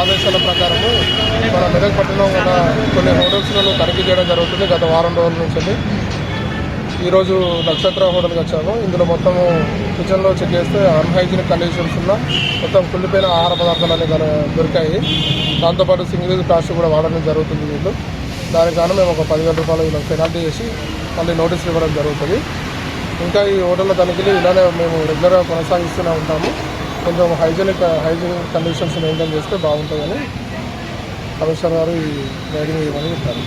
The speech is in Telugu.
ఆదేశాల ప్రకారము మన మెదక్ పట్టణంలో ఉన్న కొన్ని హోటల్స్లను తనిఖీ చేయడం జరుగుతుంది. గత వారం రోజుల నుంచి ఈరోజు నక్షత్ర హోటల్కి వచ్చాము. ఇందులో మొత్తము కిచెన్లో చెక్ చేస్తే అన్హైజీనిక్ కండిషన్స్ ఉన్న మొత్తం కుళ్ళిపోయిన ఆహార పదార్థాలు అనేవి దొరికాయి. దాంతోపాటు సింగిల్ యూజ్ ప్లాస్టిక్ కూడా వాడడం జరుగుతుంది వీళ్ళు. దాని కారణం మేము ఒక పదివేల రూపాయలు పెనాల్టీ చేసి మళ్ళీ నోటీసులు ఇవ్వడం జరుగుతుంది. ఇంకా ఈ హోటల్లో తనిఖీలు ఇలానే మేము రెగ్యులర్గా కొనసాగిస్తూనే ఉంటాము. కొంచెం హైజీనిక్ హైజీనిక్ కండిషన్స్ మెయింటైన్ చేస్తే బాగుంటుందని కమిషనర్ గారు ఈ గైడింగ్ ఇవ్వమని చెప్పారు.